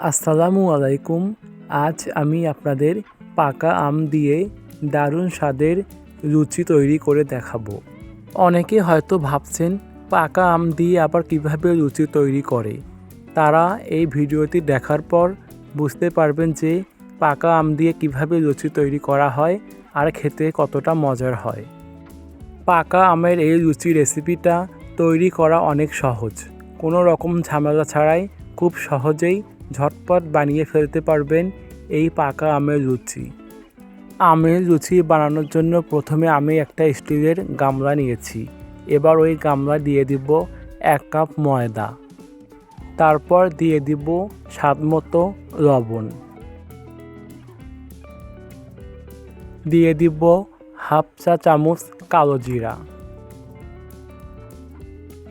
আসসালামু আলাইকুম। আজ আমি আপনাদের পাকা আম দিয়ে দারুণ স্বাদের লুচি তৈরি করে দেখাবো। অনেকে হয়তো ভাবছেন, পাকা আম দিয়ে আবার কীভাবে লুচি তৈরি করে? তারা এই ভিডিওটি দেখার পর বুঝতে পারবেন যে পাকা আম দিয়ে কীভাবে লুচি তৈরি করা হয় আর খেতে কতটা মজার হয়। পাকা আমের এই লুচি রেসিপিটা তৈরি করা অনেক সহজ। কোনো রকম ঝামেলা ছাড়াই খুব সহজেই ঝটপট বানিয়ে ফেলতে পারবেন এই পাকা আমের লুচি। আমের লুচি বানানোর জন্য প্রথমে আমি একটা স্টিলের গামলা নিয়েছি। এবার ওই গামলা দিয়ে দিব এক কাপ ময়দা। তারপর দিয়ে দিব স্বাদ মতো লবণ। দিয়ে দিব হাফ চা চামচ কালো জিরা।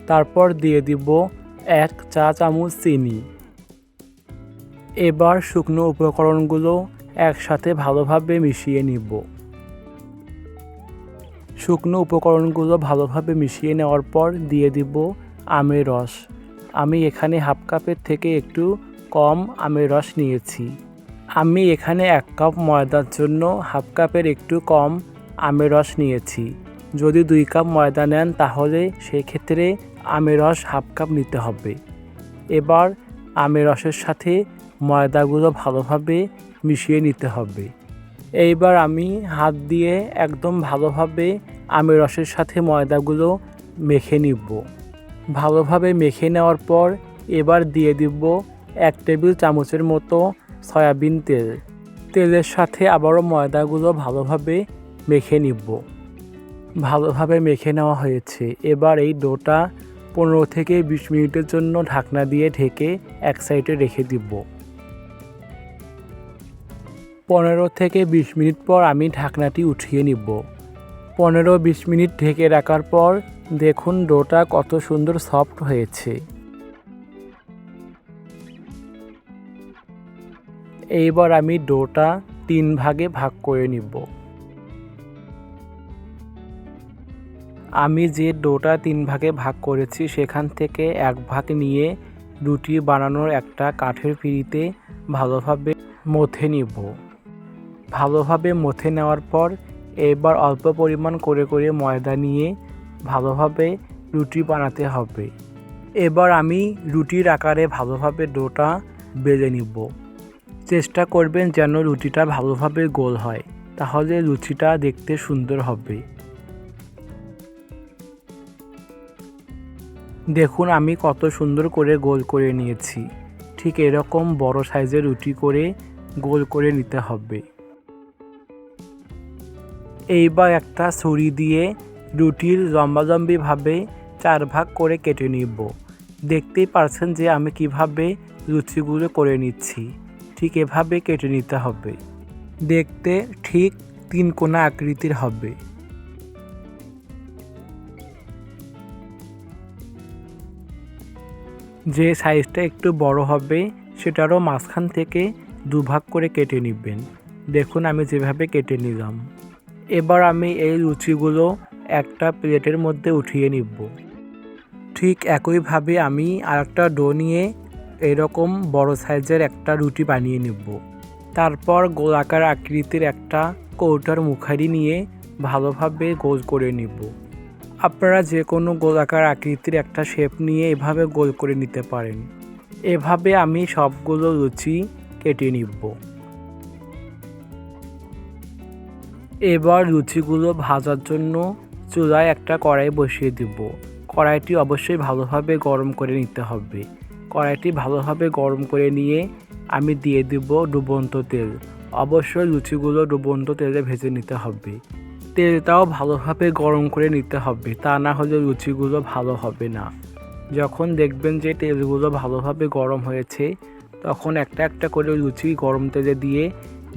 তারপর দিয়ে দিব এক চা চামচ চিনি। এবার শুকনো উপকরণগুলো একসাথে ভালোভাবে মিশিয়ে নিব। শুকনো উপকরণগুলো ভালোভাবে মিশিয়ে নেওয়ার পর দিয়ে দিব আমের রস। আমি এখানে হাফ কাপের থেকে একটু কম আমের রস নিয়েছি। আমি এখানে এক কাপ ময়দার জন্য হাফ কাপের একটু কম আমের রস নিয়েছি। যদি দুই কাপ ময়দা নেন তাহলে সেক্ষেত্রে আমের রস হাফ কাপ নিতে হবে। এবার আমের রসের সাথে ময়দাগুলো ভালোভাবে মিশিয়ে নিতে হবে। এইবার আমি হাত দিয়ে একদম ভালোভাবে আমের রসের সাথে ময়দাগুলো মেখে নিব। ভালোভাবে মেখে নেওয়ার পর এবার দিয়ে দিব এক টেবিল চামচের মতো সয়াবিন তেল। তেলের সাথে আবারও ময়দাগুলো ভালোভাবে মেখে নিব। ভালোভাবে মেখে নেওয়া হয়েছে। এবার এই ডোটা পনেরো থেকে বিশ মিনিটের জন্য ঢাকনা দিয়ে ঢেকে এক সাইডে রেখে দিব। পনেরো থেকে বিশ মিনিট পর আমি ঢাকনাটি উঠিয়ে নিব। পনেরো বিশ মিনিট ঢেকে রাখার পর দেখুন ডোটা কত সুন্দর সফট হয়েছে। এইবার আমি ডোটা তিন ভাগে ভাগ করে নিব। আমি যে ডোটা তিন ভাগে ভাগ করেছি সেখান থেকে এক ভাগ নিয়ে রুটি বানানোর একটা কাঠের ফিরিতে ভালোভাবে মথে নিব। ভালোভাবে মথে নেওয়ার পর এবার অল্প পরিমাণ করে করে ময়দা নিয়ে ভালোভাবে রুটি বানাতে হবে। এবার আমি রুটির আকারে ভালোভাবে ডোটা বেলে নিব। চেষ্টা করবেন যেন রুটিটা ভালোভাবে গোল হয়, তাহলে লুচিটা দেখতে সুন্দর হবে। দেখুন, আমি কত সুন্দর করে গোল করে নিয়েছি। ঠিক এরকম বড় সাইজের রুটি করে গোল করে নিতে হবে। এইবার একটা ছুরি দিয়ে রুটির লম্বালম্বিভাবে চার ভাগ করে কেটে নিব। দেখতেই পারছেন যে আমি কীভাবে লুচিগুলো করে নিচ্ছি। ঠিক এভাবে কেটে নিতে হবে। দেখতে ঠিক তিন কোনা আকৃতির হবে। যে সাইজটা একটু বড় হবে, সেটারও মাঝখান থেকে দুভাগ করে কেটে নেবেন। দেখুন আমি যেভাবে কেটে নিলাম। এবার আমি এই লুচিগুলো একটা প্লেটের মধ্যে উঠিয়ে নিব। ঠিক একইভাবে আমি আরেকটা ডো নিয়ে এরকম বড় সাইজের একটা রুটি বানিয়ে নেব। তারপর গোলাকার আকৃতির একটা কৌটার মুখারি নিয়ে ভালোভাবে গোল করে নিব। আপনারা যে কোনো গোলাকার আকৃতির একটা শেপ নিয়ে এভাবে গোল করে নিতে পারেন। এভাবে আমি সবগুলো লুচি কেটে নিব। এবার লুচিগুলো ভাজার জন্য চুলায় একটা কড়াই বসিয়ে দিব। কড়াইটি অবশ্যই ভালোভাবে গরম করে নিতে হবে। কড়াইটি ভালোভাবে গরম করে নিয়ে আমি দিয়ে দিব ডুবন্ত তেল। অবশ্যই লুচিগুলো ডুবন্ত তেলে ভেজে নিতে হবে। তেলটাও ভালোভাবে গরম করে নিতে হবে, তা না হলে লুচিগুলো ভালো হবে না। যখন দেখবেন যে তেলগুলো ভালোভাবে গরম হয়েছে, তখন একটা একটা করে লুচি গরম তেলে দিয়ে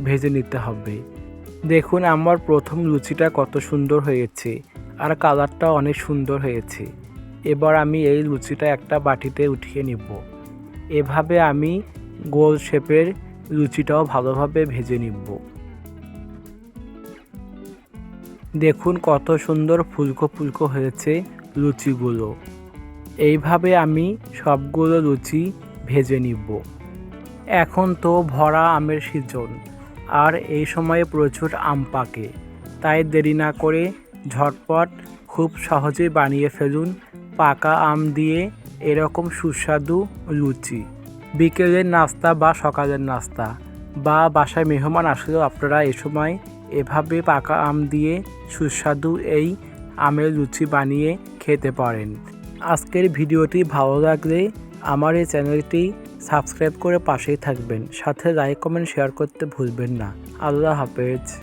ভেজে নিতে হবে। দেখুন আমার প্রথম লুচিটা কত সুন্দর হয়েছে, আর কালারটা অনেক সুন্দর হয়েছে। এবার আমি এই লুচিটা একটা বাটিতে উঠিয়ে নিব। এভাবে আমি গোল শেপের লুচিটাও ভালোভাবে ভেজে নিব। দেখুন কত সুন্দর ফুলকো ফুলকো হয়েছে লুচিগুলো। এইভাবে আমি সবগুলো লুচি ভেজে নিব। এখন তো ভরা আমের সিজন। আর এই সময়ে প্রচুর আম পাকে। তাই দেরি না করে ঝটপট খুব সহজেই বানিয়ে ফেলুন পাকা আম দিয়ে এরকম সুস্বাদু লুচি। বিকেলের নাস্তা বা সকালের নাস্তা বা বাসায় মেহমান আসলেও আপনারা এ সময় এভাবে পাকা আম দিয়ে সুস্বাদু এই আমের লুচি বানিয়ে খেতে পারেন। আজকের ভিডিওটি ভালো লাগলে আমার এই চ্যানেলটি সাবস্ক্রাইব করে পাশেই থাকবেন। সাথে লাইক কমেন্ট শেয়ার করতে ভুলবেন না। আল্লাহ হাফেজ।